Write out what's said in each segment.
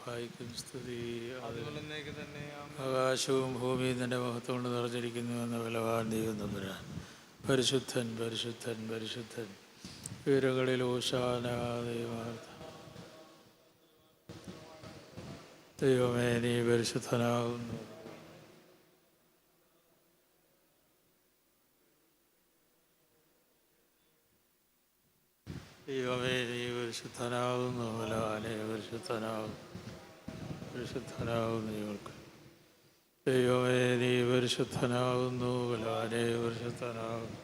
റൂഹായിക്കും സ്തുതി ആകാശവും ഭൂമിയും തന്റെ മഹത്വം കൊണ്ട് നിറഞ്ഞിരിക്കുന്നു എന്ന ബലവാൻ ദൈവം തമ്പുരാൻ പരിശുദ്ധൻ പരിശുദ്ധൻ പരിശുദ്ധൻ. വീരകളിൽ ഓശാന ദൈവാർത്ഥ ദൈവമേ നീ പരിശുദ്ധനാകുന്നു. ദൈവമേ നീ പരിശുദ്ധനാകുന്നു. ബലവാനെ പരിശുദ്ധനാകുന്നു. പരിശുദ്ധനാകുന്നു ഞങ്ങൾക്ക് ദൈവമേ നീ പരിശുദ്ധനാകുന്നു. ബലവാനെ പരിശുദ്ധനാകുന്നു.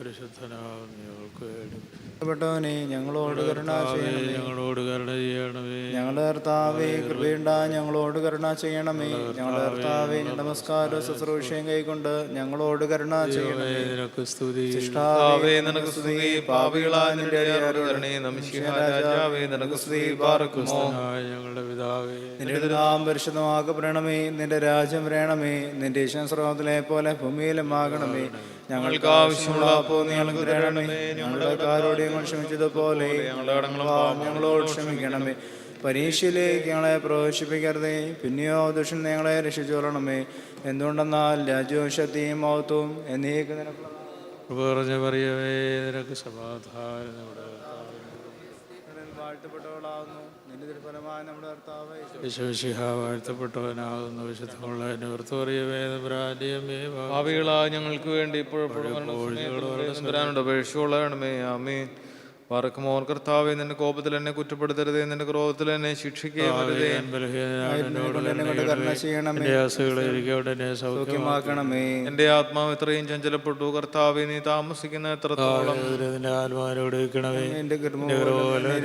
പരിശുദ്ധനാകുന്നു. ഞങ്ങൾക്ക് വേണ്ടി. ഞങ്ങളോട് കരുണ ഞങ്ങളോട് കരുണ ഞങ്ങളുടെ കർത്താവേ കൃപയുണ്ട ഞങ്ങളോട് കരുണ ചെയ്യണമേ. ഞങ്ങളുടെ കർത്താവേ നമസ്കാര ശുശ്രൂഷയും കൈകൊണ്ട് ഞങ്ങളോട് കരുണ ചെയ്യണമേ. നിനക്ക് സ്തുതി. നിന്റെ നിനക്ക് സ്തുതി. പാർക്കുമോ ഞങ്ങളുടെ പിതാവേ. നിന്റെ നാം പരിശുദ്ധമാക്കപ്പെടണമേ നിന്റെ രാജ്യം വരണമേ. നിന്റെ ഈശ്വരത്തിലെ പോലെ ഭൂമിയിലും ആകണമേ. ഞങ്ങൾക്ക് ആവശ്യമുള്ള അപ്പോൾ ഞങ്ങൾക്ക് തരണമേ. ഞങ്ങളുടെ കാരോടെ ഞങ്ങൾ ക്ഷമിച്ചതുപോലെ ഞങ്ങളുടെ ഞങ്ങളോട് ക്ഷമിക്കണമേ. പരീക്ഷയിലേക്ക് ഞങ്ങളെ പ്രവേശിപ്പിക്കരുതേ. പിന്നെയോ ദുഷൻ ഞങ്ങളെ രക്ഷിച്ചുകൊള്ളണമേ. എന്തുകൊണ്ടെന്നാൽ രാജ്യവും ശക്തിയും മഹത്വവും നിനക്കുള്ള പറഞ്ഞു പറയവേ നിനക്ക് സമാധാനം നമ്മുടെ കർത്താവേ. ഞങ്ങളിൽ വാഴ്ത്തപ്പെട്ടവളാകുന്നു നിന്റെ തിരുഫലമായ നമ്മുടെ കർത്താവ് വാഴ്ത്തപ്പെട്ടവനാകുന്നു. വിശുദ്ധമുള്ള നിവൃത്തി പറയവേ നമ്പ്രാന്റിയമേ പാപികളായ ഞങ്ങൾക്ക് വേണ്ടി ഇപ്പോഴും അപേക്ഷയുള്ളണമേ ആമേൻ. പാർക്കുമോർ കർത്താവേ നിന്റെ കോപത്തിൽ എന്നെ കുറ്റപ്പെടുത്തരുത് നിന്റെ ക്രോധത്തിൽ എന്നെ ചെയ്യണമേ. എന്റെ ആത്മാവ് ഇത്രയും ചഞ്ചലപ്പെട്ടു. കർത്താവേ നീ താമസിക്കുന്ന എത്രത്തോളം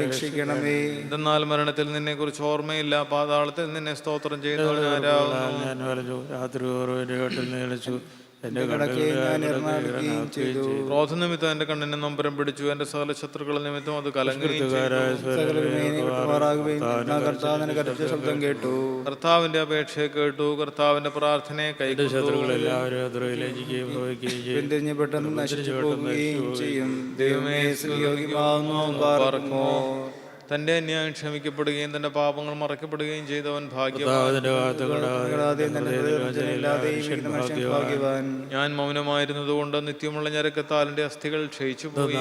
രക്ഷിക്കണമേ. എന്തെന്നാൽ മരണത്തിൽ നിന്നെ കുറിച്ച് ഓർമ്മയില്ല. പാതാളത്തിൽ നിന്നെ സ്തോത്രം ചെയ്തു ഞാൻ വലഞ്ഞു. രാത്രി ഓരോ എന്റെ കട്ടിൽ നീളിച്ചു എന്റെ കിടക്കെ ഞാൻ എറണാകുകയും ചെയ്തു. ക്രോധനിമിത്തം എന്റെ കണ്ണിനെ നൊമ്പരം പിടിച്ചു. എന്റെ സകല ശത്രുക്കൾ നിമിത്തം അത് കരച്ച ശബ്ദം കേട്ടു. കർത്താവിന്റെ അപേക്ഷയെ കേട്ടു. കർത്താവിന്റെ പ്രാർത്ഥനയെ കൈകൊണ്ടു ശത്രുക്കളെല്ലാവരും പെട്ടെന്ന് നശിച്ചു പോകുകയും ചെയ്യും. ദൈവമേ യോഗ്യമാവുന്നു പാർക്കുമോ തന്റെ അന്യായം ക്ഷമിക്കപ്പെടുകയും തന്റെ പാപങ്ങൾ മറക്കപ്പെടുകയും ചെയ്തവൻ ഭാഗ്യവാൻ. ഞാൻ മൗനമായിരുന്നത് കൊണ്ട് നിത്യമുള്ള ഞരക്കത്താൽ എന്റെ അസ്ഥികൾ ക്ഷയിച്ചു പോയി.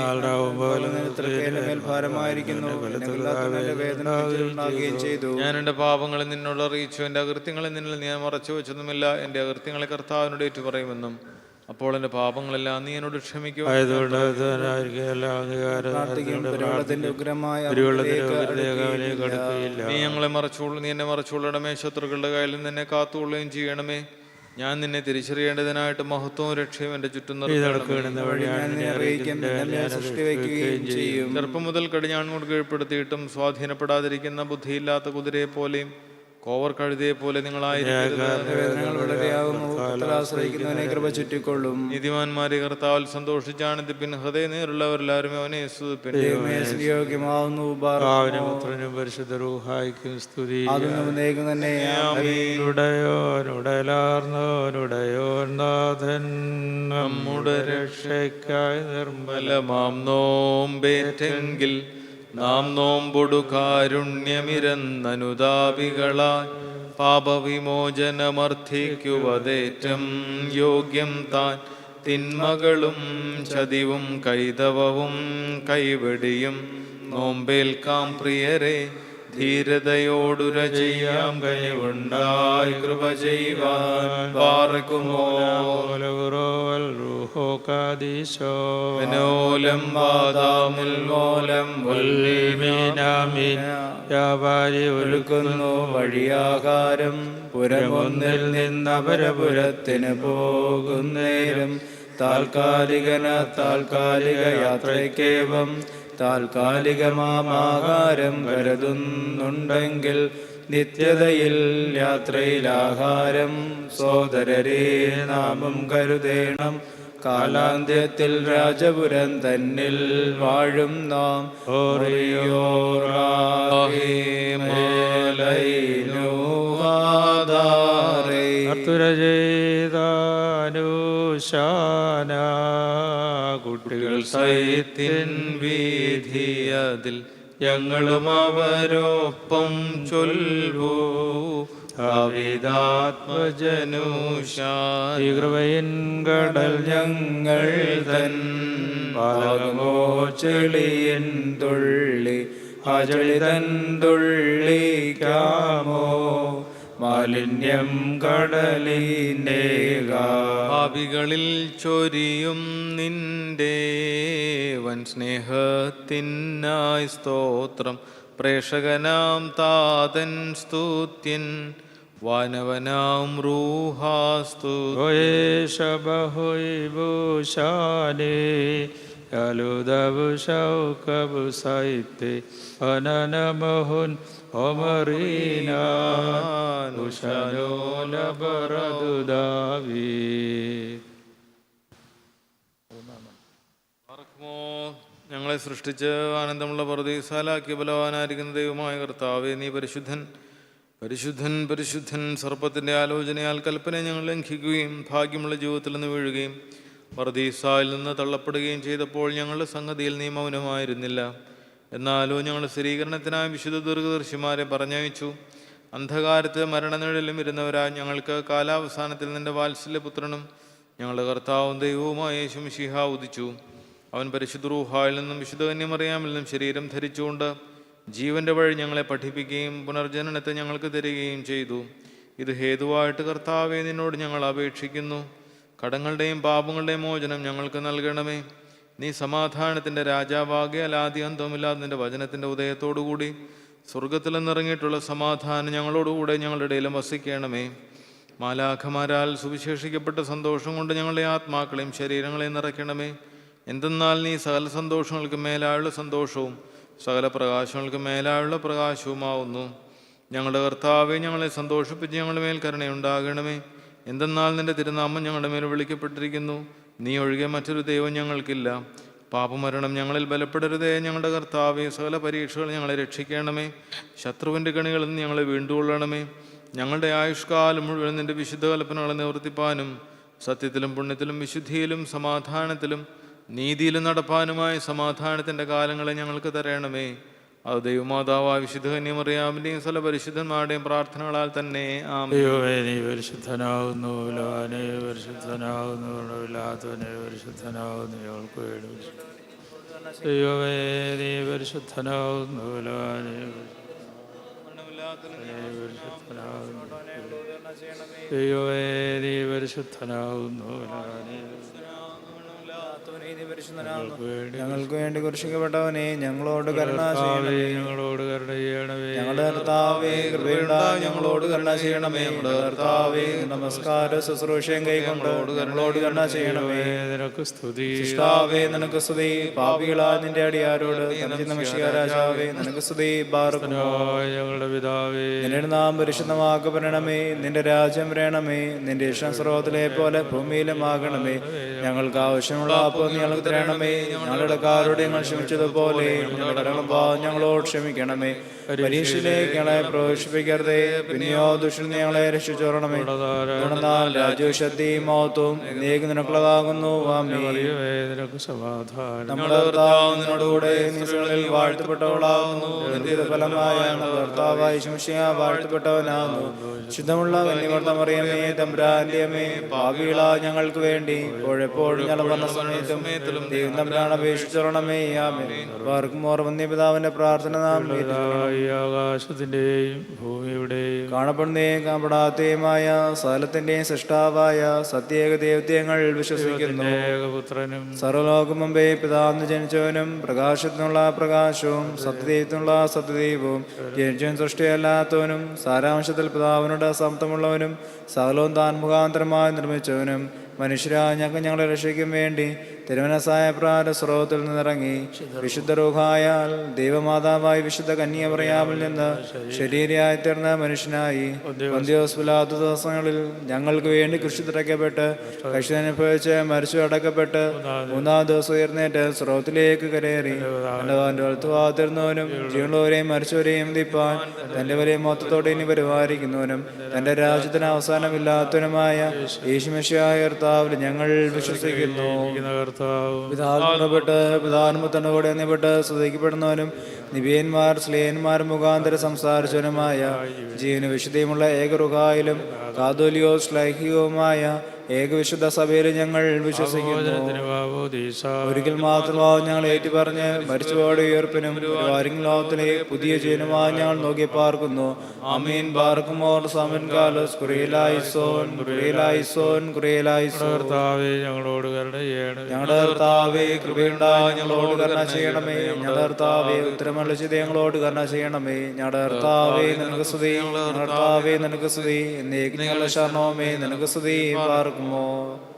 ഞാൻ എന്റെ പാപങ്ങളെ നിന്നോട് അറിയിച്ചു. എന്റെ അകൃത്യങ്ങളെ നിന്നിൽ ഞാൻ മറച്ചു വെച്ചതുമില്ല. എന്റെ അകൃത്യങ്ങളെ കർത്താവിനോട് ഏറ്റു പറയുമെന്നും അപ്പോൾ എന്റെ പാപങ്ങളെല്ലാം നീ എന്നോട് ക്ഷമിക്കും. നീ ഞങ്ങളെ മറച്ചോളൂ നീ എന്നെ മറച്ചുകൊള്ളണമേ. ശത്രുക്കളുടെ കയ്യിൽ നിന്ന് എന്നെ കാത്തുകൊള്ളുകയും ചെയ്യണമേ. ഞാൻ നിന്നെ തിരിച്ചറിയേണ്ടതിനായിട്ട് മഹത്വവും രക്ഷയും എന്റെ ചുറ്റും ചെറുപ്പം മുതൽ കടിഞ്ഞാൺ കൊണ്ട് കീഴ്പ്പെടുത്തിയിട്ടും സ്വാധീനപ്പെടാതിരിക്കുന്ന ബുദ്ധിയില്ലാത്ത കുതിരയെ പോലെയും കോവർ കഴുതിയെ പോലെ ആശ്രയിക്കുന്നവനെ കൃപ ചുറ്റിക്കൊള്ളും. നീതിമാന്മാരെ കർത്താവിൽ സന്തോഷിച്ചാണ് പിൻ ഹൃദയ നേരുള്ളവരെല്ലാവരും അവനെ യോഗ്യമാവുന്നു പരിശുദ്ധ റൂഹായിക്കും സ്തുതി. തന്നെ. നമ്മുടെ രക്ഷയ്ക്കായി നിർമ്മലമാം. നോമ്പേറ്റെങ്കിൽ നാം നോമ്പൊടു കാരുണ്യമിരന്നനുതാപികളായി പാപവിമോചനമർത്ഥിക്കുവതേറ്റം യോഗ്യം താൻ. തിന്മകളും ചതിവും കൈതവവും കൈവെടിയും. നോമ്പേൽക്കാം പ്രിയരെ ധീരതയോടുര ചെയ്യാം കഴിവുണ്ടായി കൃപ ചെയ്യുവാൻ പാർക്കുമോ? വാദാമുൽ മോലം വ്യാപാരി ഒരു ഒരുക്കുന്നു വഴിയാകാരം. പുരമൊന്നിൽ നിന്ന് അപരപുരത്തിന് പോകുന്നേരം. താൽക്കാലികന താൽക്കാലിക യാത്രയ്ക്കേവം താൽക്കാലികമാകാരം കരുതുന്നുണ്ടെങ്കിൽ നിത്യതയിൽ യാത്രയിലാഹാരം സോദരരെ നാമം കരുതേണം. കാലാന്ത്യത്തിൽ രാജപുരം തന്നിൽ വാഴും നാം. ഓറിയോറാഹിമേലൈനുവാദാരേ. കർത്തുര ചെയ്താനുശാന കുട്ടികൾ സൈത്തിൻ വീതിയതിൽ ഞങ്ങളും അവരോപ്പം ചൊല്ലൂ അവിതാത്മജനുഷായി കൃപയിൻ കടൽ ഞങ്ങൾ തൻ. പാലകമോ ചെളിയൻ തുള്ളി അജളിതൻ തുള്ളി കാമോ. തുള്ളിക്കാമോ മാലിന്യം കടലിന്റെ ഭാവികളിൽ ചൊരിയും നിന്റെ വൻ സ്നേഹത്തിനായി സ്തോത്രം. പ്രേക്ഷകനാം താതൻ സ്തുത്യൻ വാനവനാം റൂഹാസ്തു യലുദബു ശൗകബു സൈത്തെ അനനമഹുൻ ഒമറീനാൻ ഉശലോലബറദുദാവീ പാർക്കുമോ ഞങ്ങളെ സൃഷ്ടിച്ച് ആനന്ദമുള്ള പ്രതീസാലാക്കി ബലവാനായിരിക്കുന്ന ദൈവമായ കർത്താവെ നീ പരിശുദ്ധൻ. പരിശുദ്ധൻ പരിശുദ്ധൻ. സർപ്പത്തിന്റെ ആലോചനയാൽ കൽപ്പന ഞങ്ങൾ ലംഘിക്കുകയും ഭാഗ്യമുള്ള ജീവിതത്തിൽ നിന്ന് വീഴുകയും പർദീസായിൽ നിന്ന് തള്ളപ്പെടുകയും ചെയ്തപ്പോൾ ഞങ്ങളുടെ സംഗതിയിൽ നീ മൗനമായിരുന്നില്ല. എന്നാലോ ഞങ്ങൾ സ്ഥിരീകരണത്തിനായി വിശുദ്ധ ദീർഘദർശിമാരെ പറഞ്ഞയച്ചു. അന്ധകാരത്ത് മരണനിഴലും ഇരുന്നവരാ ഞങ്ങൾക്ക് കാലാവസാനത്തിൽ നിന്റെ വാത്സല്യപുത്രനും ഞങ്ങളുടെ കർത്താവും ദൈവവുമായ യേശു ഷിഹ ഉദിച്ചു. അവൻ പരിശുദ്ധ റൂഹായിൽ നിന്നും വിശുദ്ധ കന്യമറിയാമിൽ നിന്നും ശരീരം ധരിച്ചുകൊണ്ട് ജീവന്റെ വഴി ഞങ്ങളെ പഠിപ്പിക്കുകയും പുനർജനനത്തെ ഞങ്ങൾക്ക് തരികയും ചെയ്തു. ഇത് ഹേതുവായിട്ട് കർത്താവെ നിന്നോട് ഞങ്ങൾ അപേക്ഷിക്കുന്നു. കടങ്ങളുടെയും പാപങ്ങളുടെയും മോചനം ഞങ്ങൾക്ക് നൽകണമേ. നീ സമാധാനത്തിന്റെ രാജാവാകിയാൽ ആദ്യ നിന്റെ വചനത്തിന്റെ ഉദയത്തോടുകൂടി സ്വർഗത്തിൽ നിന്നിറങ്ങിയിട്ടുള്ള സമാധാനം ഞങ്ങളോടുകൂടെ ഞങ്ങളുടെ ഇടയിലും വസിക്കണമേ. മാലാഖമാരാൽ സുവിശേഷിക്കപ്പെട്ട സന്തോഷം കൊണ്ട് ഞങ്ങളുടെ ആത്മാക്കളെയും ശരീരങ്ങളെയും നിറയ്ക്കണമേ. എന്തെന്നാൽ നീ സകല സന്തോഷങ്ങൾക്ക് മേലായുള്ള സന്തോഷവും സകല പ്രകാശങ്ങൾക്ക് മേലായുള്ള പ്രകാശവുമാവുന്നു. ഞങ്ങളുടെ കർത്താവെ ഞങ്ങളെ സന്തോഷിപ്പിച്ച് ഞങ്ങളുടെ മേൽ എന്തെന്നാൽ നിന്റെ തിരുനാമം ഞങ്ങളുടെ മേൽ വിളിക്കപ്പെട്ടിരിക്കുന്നു. നീ ഒഴികെ മറ്റൊരു ദൈവം ഞങ്ങൾക്കില്ല. പാപമരണം ഞങ്ങളിൽ ബലപ്പെടരുതേ ഞങ്ങളുടെ കർത്താവെ. സകല പരീക്ഷകൾ ഞങ്ങളെ രക്ഷിക്കണമേ. ശത്രുവിന്റെ കണികളിൽ നിന്ന് ഞങ്ങളെ വീണ്ടുകൊള്ളണമേ. ഞങ്ങളുടെ ആയുഷ്കാലം മുഴുവൻ നിന്റെ വിശുദ്ധ കൽപ്പനകളെ നിവർത്തിപ്പാനും സത്യത്തിലും പുണ്യത്തിലും വിശുദ്ധിയിലും സമാധാനത്തിലും നീതിയിലും നടപ്പാനുമായ സമാധാനത്തിന്റെ കാലങ്ങളെ ഞങ്ങൾക്ക് തരണമേ. അത് ദൈവമാതാവ് വിശുദ്ധ കന്യമറിയാമിന്റെയും സ്ഥല പരിശുദ്ധന്മാരുടെയും പ്രാർത്ഥനകളാൽ തന്നെ. ആമേൻ. പരിശുദ്ധനാവുന്നു നീ പരിശുദ്ധനാകുന്നു ലോനെ പരിശുദ്ധനാകുന്നു ഇല്ലാത്തവനെ പരിശുദ്ധനാകുന്നു ഞങ്ങൾക്ക് വേണ്ടി പരിശുദ്ധ- ദൈവമേ നീ പരിശുദ്ധനാകുന്നു ലോനെ പരിശുദ്ധനാകുന്നു ദൈവമേ നീ പരിശുദ്ധനാകുന്നു ലോനെ ഞങ്ങൾക്ക് വേണ്ടി കുരിശിക്കപ്പെട്ടവനെ ഞങ്ങളോട് കരുണ ഞങ്ങളോട് കരുണ ചെയ്യണമേ. ഞങ്ങളുടെ കർത്താവേ ഞങ്ങളോട് കരുണ ചെയ്യണമേ. ഞങ്ങളുടെ കർത്താവേ നമസ്കാര ശുശ്രൂഷയും കൈകൊണ്ടോട് ഞങ്ങളോട് കരുണ ചെയ്യണമേ. നിനക്ക് സ്തുതി. കർത്താവേ നിനക്ക് സ്തുതി. പാപികളാ നിന്റെ അടിയാരോട് രാജാവേ നിനക്ക് സ്തുതി ഞങ്ങളുടെ പിതാവേ. നിന്റെ നാം പരിശുദ്ധമാക്കപ്പെടണമേ നിന്റെ രാജ്യം വരണമേ. നിന്റെ ഇഷ്ടം സ്രോതത്തിലെ പോലെ ഭൂമിയിലും ആകണമേ. ഞങ്ങൾക്ക് ആവശ്യമുള്ള നീ ഞങ്ങൾക്ക് തരണമേ. ഞങ്ങളുടെ കാരുടെ ഞങ്ങൾ ക്ഷമിച്ചതുപോലെ ഞങ്ങളുടെ ക്ഷമിക്കണമേ. പരീക്ഷയിലേക്ക് ഞങ്ങളെ പ്രവേശിപ്പിക്കരുതേ. പിന്നെയോ ദുഷിൽ ഞങ്ങളെ രക്ഷിച്ചോറണമേ രാജ്യവും ശക്തിയും മഹത്വവും നീക്ക് നിനക്കുള്ളതാകുന്നു. നമ്മുടെ നിന്നോടുകൂടെ നിസ്കളിൽ വാഴ്ത്തപ്പെട്ടവളാകുന്നു. ഫലമായ ഭർത്താവായി കർത്താവായ വാഴ്ത്തപ്പെട്ടവനാകുന്നു. ശുദ്ധമുള്ള കന്യമർത്തമറിയമേ തമ്പ്രാന്റെ അമ്മേ പാപികളാ ഞങ്ങൾക്ക് വേണ്ടി ഇപ്പോഴെപ്പോഴും ഞങ്ങൾ വന്ന സമയത്തും ദൈവം തമ്പ്രാൻ അപേക്ഷിച്ചോളണമേ ആമേ വാർക്കും ഓർ വന്യപിതാവിന്റെ പ്രാർത്ഥന നാം. ആകാശത്തിന്റെയും ഭൂമിയുടെയും കാണപ്പെടുന്നേയും കാണപ്പെടാത്തയുമായ സകലത്തിന്റെയും സൃഷ്ടാവായ സത്യേക ദൈവത്യങ്ങൾ വിശ്വസിക്കുന്നു. ഏകപുത്രനും സർവലോകം മുമ്പേ പിതാന്ന് ജനിച്ചവനും പ്രകാശത്തിനുള്ള പ്രകാശവും സത്യദൈവത്തിനുള്ള സത്യദൈവവും ജനിച്ചവൻ സൃഷ്ടിയല്ലാത്തവനും സാരാംശത്തിൽ പിതാവിനോട് സമത്വമുള്ളവനും സകലവും താൻ മുഖാന്തരമായി നിർമ്മിച്ചവനും മനുഷ്യരാ ഞങ്ങൾ ഞങ്ങളെ രക്ഷിക്കും വേണ്ടി തിരുവനസായ പ്രാര സ്രോതത്തിൽ നിന്നിറങ്ങി വിശുദ്ധ രൂഹായാൽ ദൈവമാതാവായി വിശുദ്ധ കന്യ പറയാമിൽ നിന്ന് ശരീരയായി തീർന്ന മനുഷ്യനായി പന്തിയോസ് പിലാത്ത ദിവസങ്ങളിൽ ഞങ്ങൾക്ക് വേണ്ടി കൃഷി തിരക്കപ്പെട്ട് കൃഷി അനുഭവിച്ച് മരിച്ചു അടക്കപ്പെട്ട് മൂന്നാം ദിവസം. ഉയർന്നേറ്റ് സ്രോതത്തിലേക്ക് കരയേറി. വളർത്തുവാതിരുന്നവനും ജീവനുള്ളവരെയും മരിച്ചവരെയും ദീപ്പാൻ തന്റെ വലിയ മൊത്തത്തോടെ ഇനി പരിപാലിക്കുന്നവനും തന്റെ രാജ്യത്തിന് അവസാനമില്ലാത്തവനുമായ യേശുമശിയായ കർത്താവിൽ ഞങ്ങൾ വിശ്വസിക്കുന്നു. കർത്താവും. പിതാവിനപ്പെട്ട് പിതാനുമത്തനോടെ എന്നിപ്പെട്ട് സ്തുതിക്കപ്പെടുന്നവനും നിബിയന്മാർ സ്ലേയന്മാർ മുഖാന്തര സംസാരിച്ചവനുമായ ജീവന വിശുദ്ധിയുമുള്ള ഏകറുഹായിലും കാതോലിയോ ലൈഹികവുമായ ഏകവിശുദ്ധ സഭയിൽ ഞങ്ങൾ വിശ്വസിക്കുന്നു. ഒരിക്കൽ മാത്രമാവും ഞങ്ങൾ ഏറ്റുപറഞ്ഞ് മരിച്ചുപാട് ഉയർപ്പിനും വാരിങ് ലോകത്തിലെ പുതിയ ജീവനുമായി ഞങ്ങൾ നോക്കി പാർക്കുന്നു. അമീൻ പാർക്കുമോർ സമൻ കാലസ് കുറിയലായിസോൻ കുറിയലായിസോൻ കുറിയലായിസോൻ ഞങ്ങളോട് കരുണ ചെയ്യണമേ. ഞങ്ങളുടെ കർത്താവേ കൃപയുണ്ടായി. ഞങ്ങളോട് കരുണ ചെയ്യണമേ. ഞങ്ങളുടെ കർത്താവേ ഉത്തരമളിച്ചത് ഞങ്ങളോട് കരുണ ചെയ്യണമേ. ഞങ്ങളുടെ കർത്താവേ നിനക്ക് സ്തുതി. കർത്താവെ നിനക്ക് സ്തുതി. എന്നേക്ക് ഞങ്ങളുടെ ശരണവുമേ. നിനക്ക് സ്തുതി. പാർക്കുമോ